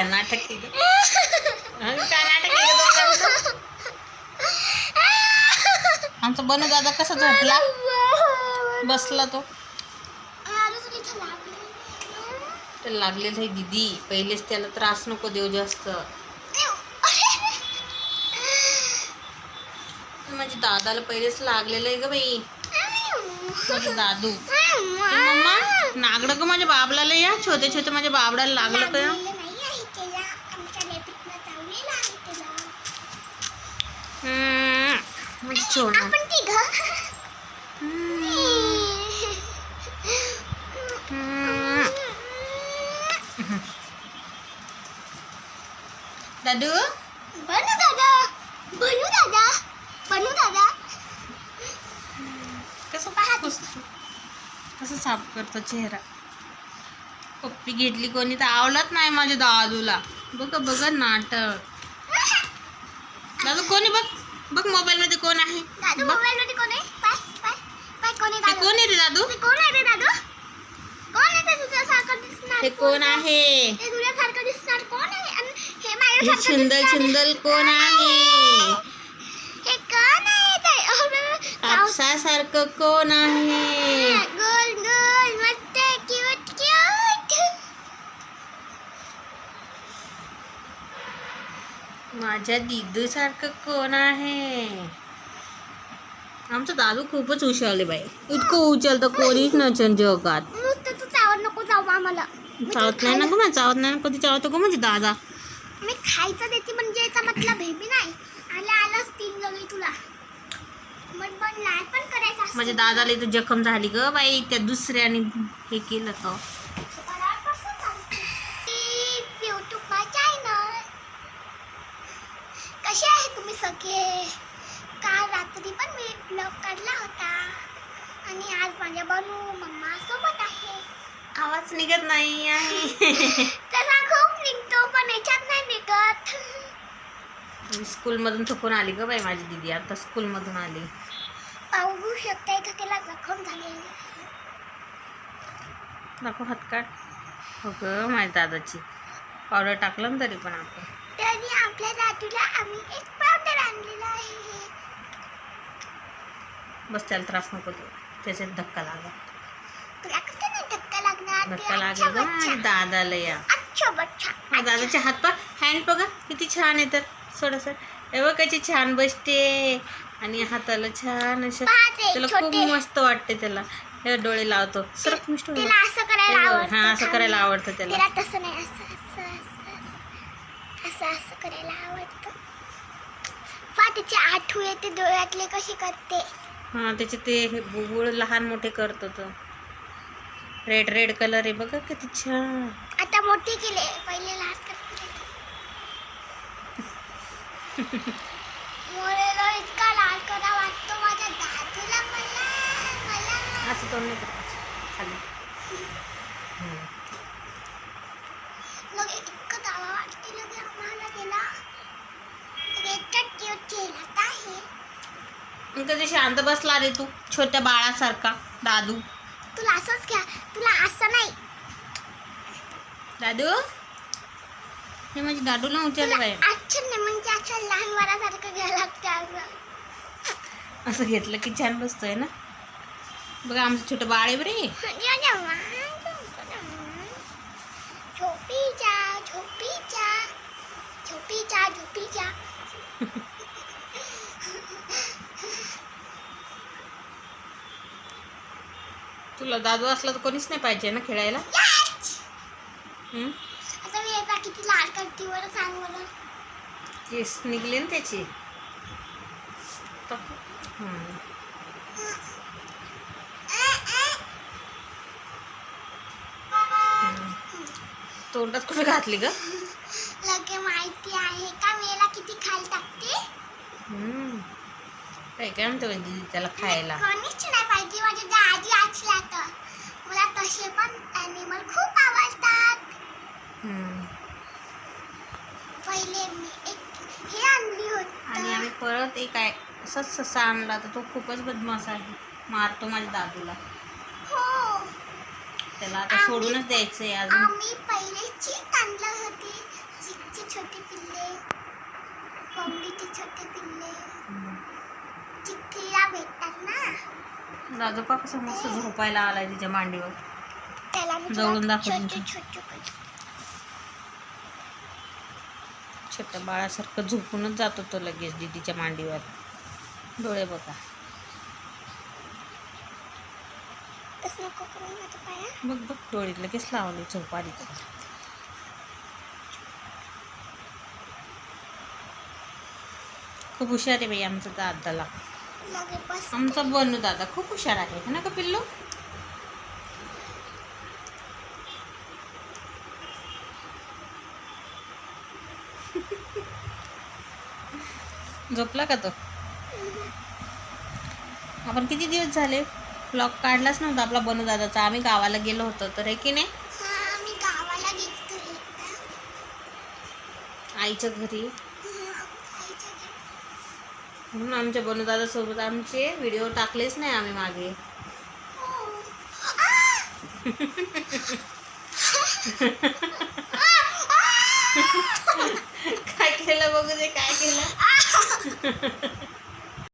काय नाटक केलं काय नाटक केलं दोघांचं? आमचा बनू दादा कसा झोपला? बसला तो. त्याला लागलेलं आहे दिदी. पहिलेच त्याला त्रास नको देऊ जास्त. माझ्या दादाला पहिलेच लागलेलं आहे ग बाई. माझं दादू. मम्मा नागडं का माझ्या बाबलाला या. छोटे छोटे माझ्या बाबडाला लागलं का छोड दादू? बनू दादा. बनू दादा. बनू दादा. कसं कसं साफ करतो चेहरा? पप्पी घेतली कोणी तर आवडत नाही माझ्या दादूला. बघ बघ नाटक. दादू कोणी बघ? बघ मोबाईल मध्ये कोण आहे. दादू बघ. मोबाईल मध्ये कोण आहे? पाय पाय पाय कोण आहे दादू? कोण आहे रे दादू? कोण आहे रे दादू? कोण आहे ते तुझ्यासारखं दिसणार? ते कोण आहे? ते तुझ्यासारखं दिसणार? कोण आहे? आणि हे छिंदल दिसणार. छिंदल कोण आहे? हे कोण आहे ते? अरे, काव- कापसासारखं कोण आहे गोल गोल मस्त क्यूट क्यूट माझ्या दिदू सारखं कोण आहे? आमचा दादू खूपच उशाले बाई. इतकं उचलतं कोणीच नसेल जगात. नुसतं तू चावत नको जाऊ आम्हाला. चावत नाही ना गं चावत नाही ना कधी चावतो गं म्हणजे दादा. मी खायचं देते म्हणजे याचा मतलब हे बी नाही. आल्या आलाच तीन जगी तुला. मग पण लाड पण करायचं असतं. माझ्या दादाला इथं जखम झाली ग बाई त्या दुसऱ्याने हे केलं तर मला कसं सांगते? ती YouTube मा channel. कसे सगळे. काल रात्री पण मी ब्लॉग काढला होता. आणि आज माझ्या बनू मम्मा सोबत आहे. आवाज निघत नाही आहे. तसा खूप निघतो पण याच्यात नाही निघत. स्कूलमधून थकून आली ग बाई माझी दिदी. आता स्कूलमधून आली. पाहू शकता इथं त्याला जखम झालेली? दाखव हात काढ हो ग माझ्या दादाची. पावडर टाकलं ना तरी पण आपण. तरी आपल्या दादूला आम्ही एक बस त्याला त्रास नको देऊ. त्याच्यात धक्का लागा तुला कसं नाही धक्का लागणार? ते धक्का अच्छा लागेल दादाला या. अच्छा बच्चा. माझ्या दादाचे हात पा हँड बघा किती छान आहे तर. थोडंसं हे बघ कशी छान बसते. आणि हाताला छान असं पाहते त्याला खूप मस्त वाटते त्याला. हे डोळे लावतो. सरक आवडतं हा असं करायला आवडतं त्याला. तसं नाही असं असं असं असं असं करायला आवडतं. पा तिची आठवू येते डोळ्यातले कशी करते. हा त्याचे ते हे बुबुळ लहान मोठे करतो तो रेड रेड कलर आहे. बघा किती छान. आता मोठी केले पहिले लहान करते. मोरेला इतका लाल करा वाटतो माझ्या दादूला मला मला. असं तोंड नाही. खाली हम्म. लगे इतकं दावा वाटते लगे आम्हाला त्याला लगे इतका क्यूट केला आहे मग कधी शांत बसला रे तू छोट्या बाळासारखा दादू. तुला असंच घ्या तुला असं नाही. दादू? हे माझे दादूला उचललं अच्छा नाही म्हणजे असं लहान बाळासारखं घ्यायला लागतं अगं. असं घेतलं की छान बसतोय ना? बघा आमचं छोटं बाळ आहे बरे झोपी जा झोपी जा. झोपी जा झोपी जा. तुला दादू असला तर कोणीच नाही पाहिजे ना खेळायला? आता मी येता किती लाड करते बरं सांग मला केस निघले ना त्याचे. हम्म. तोंडात कुठे घातली ग? लगे माहिती आहे का मी याला किती खायला टाकते? हम्म. काय काय म्हणतो दीदी त्याला खायला? कोणीच नाही माझ्या दाजी असल्या तर. मला तसे पण ॲनिमल खूप आवडतात. हम्म. पहिले मी एक हे आणली आणि होती आम्ही परत एक आहे असाच ससा आणला तर तो खूपच बदमाश आहे. मारतो माझ्या दादूला. हो. त्याला आता सोडूनच द्यायचंय अजून. आम्ही पहिले चीक आणलं होती. चिकची छोटी पिल्ले. कोंबडीची छोटे पिल्ले. चिखलीला भेटतात ना. का कसं मस्त झोपायला आलाय तिच्या मांडीवर जवळून तुला दाखव छोटे तुमचं. छोटे करते. छोट्या बाळासारखं झोपूनच जातो तो लगेच दीदीच्या मांडीवर डोळे बघा बघ बघ डोळे लगेच लावले झोप आली तर. खूप हुशार आहे बाई आमचा दादाला आमचा बनू दादा खूप हुशार आहे है ना का पिल्लू? झोपला का तो? आपण किती दिवस झाले? ब्लॉग काढलाच नव्हता आपला बनू दादाचा. आम्ही गावाला गेलो होतो तर आहे की नाही? हा हा, आईच्या घरी. म्हणून आमच्या बनू दादासोबत आमचे व्हिडिओ टाकलेच नाही आम्ही मागे! काय केलं बघू दे काय केलं